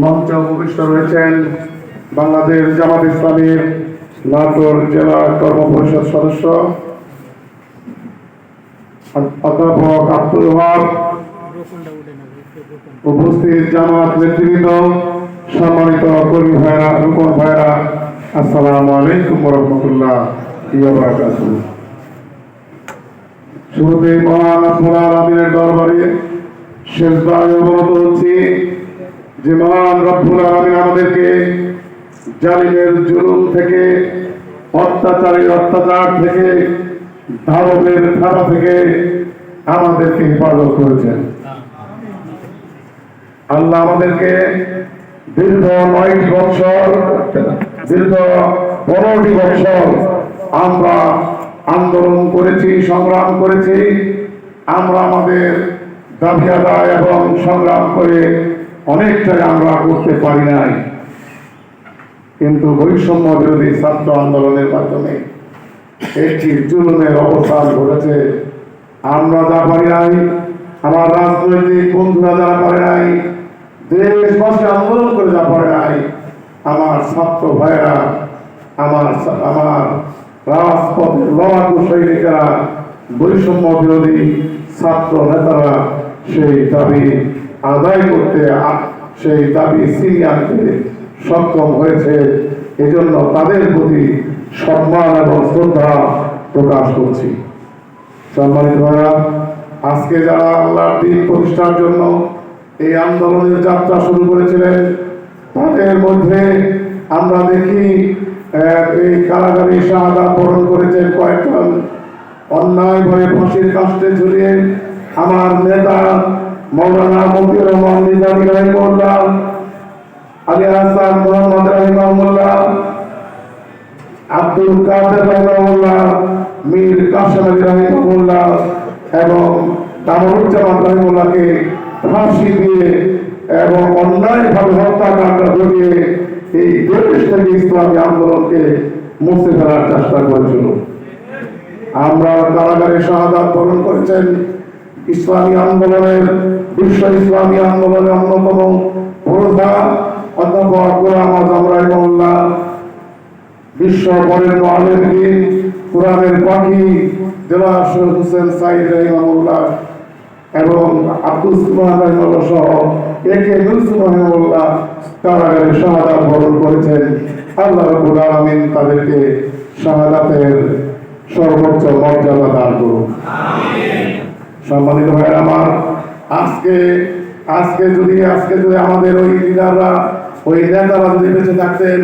মঞ্চে উপবিষ্ট রয়েছেন বাংলাদেশ জামাত ইসলামীর নাটোর জেলা কর্ম পরিষদ সদস্য অধ্যাপক আব্দুল ওয়াহাব উপস্থিত জামাত নেতৃবৃন্দ, সম্মানিত কর্মী ভাইরা রুকন ভাইরা আসসালামু আলাইকুম রহমতুল্লাহ শুরুতে মহান আপনার আমিনের দরবারে শেষবার অবনত হচ্ছি যে মহান রব্বুল আলমিন আমাদেরকে জালিমের জুলুম থেকে অত্যাচারের অত্যাচার থেকে ধারবের থাবা থেকে আমাদেরকে হেফাজত করেছেন। আল্লাহ আমাদেরকে দীর্ঘ নয় বছর দীর্ঘ পনেরোটি বছর আমরা আন্দোলন করেছি, সংগ্রাম করেছি। আমরা আমাদের দাবি আদায় এবং সংগ্রাম করে অনেকটাই আমরা করতে পারি নাই। কিন্তু বৈষম্য বিরোধী ছাত্র আন্দোলনের মাধ্যমে একটি জুলুমের অবস্থান ঘটেছে। আমরা যা পারি নাই, আমার রাজনৈতিক বন্ধুরা যারা পারে নাই, দেশবাসী আন্দোলন করে যা পারে নাই, আমার ছাত্র ভাইরা আমার আমার রাজপথের লড়াকু সৈনিকেরা, বৈষম্য বিরোধী ছাত্র নেতারা সেই দাবি আদায় করতে সেই দাবি ছিনিয়ে আনতে সক্ষম হয়েছে। এজন্য তাদের প্রতি সম্মান এবং শ্রদ্ধা প্রকাশ করছি। সম্মানিত ভাইরা, আজকে যারা আল্লাহর দিন প্রতিষ্ঠার জন্য এই আন্দোলনের যাত্রা শুরু করেছিলেন, তাদের মধ্যে আমরা দেখি এই কারাগারে শাহাদা বরণ করেছেন কয়েকজন। অন্যায়ভাবে ফাঁসির কাস্টে ঝুলিয়ে আমার নেতা মৌলানা মতিউর রহমান নিজামী রহিমউল্লাহ আলী হাসান মোহাম্মদ রহিমাহুল্লাহ আব্দুল কাদের রহমাউল্লাহ মীর কাসেম আলী রহমাউল্লাহ এবং কামরুজ্জামান রহমুল্লাহকে ফাঁসি দিয়ে এবং অন্যায়ভাবে হত্যাকাণ্ড ঘটিয়ে এই দেশ ইসলামী আন্দোলনকে মুছে ফেলার চেষ্টা করেছিল। আমরা কারাগারে শাহাদাত বরণ করেছেন। ইসলামী আন্দোলনের, বিশ্ব ইসলামী আন্দোলনের অন্যতম প্রধান অধ্যাপক বিশ্ব বরেণ্য আলেম দিন কোরআনের পাখি হোসেন সাইদ এবং আব্দুল রহিমাল্লাহ সহ একে নুসুম রহিমাহুল্লাহ কারাগারে শাহাদাত বরণ করেছেন। আল্লাহ রবুল আলমিন তাদেরকে শাহাদাতের সর্বোচ্চ মর্যাদা দান করুন। সম্মানিত ভাই আমার আজকে আজকে যদি আজকে যদি আমাদের ওই লিডাররা ওই নেতারা যদি বেঁচে থাকতেন।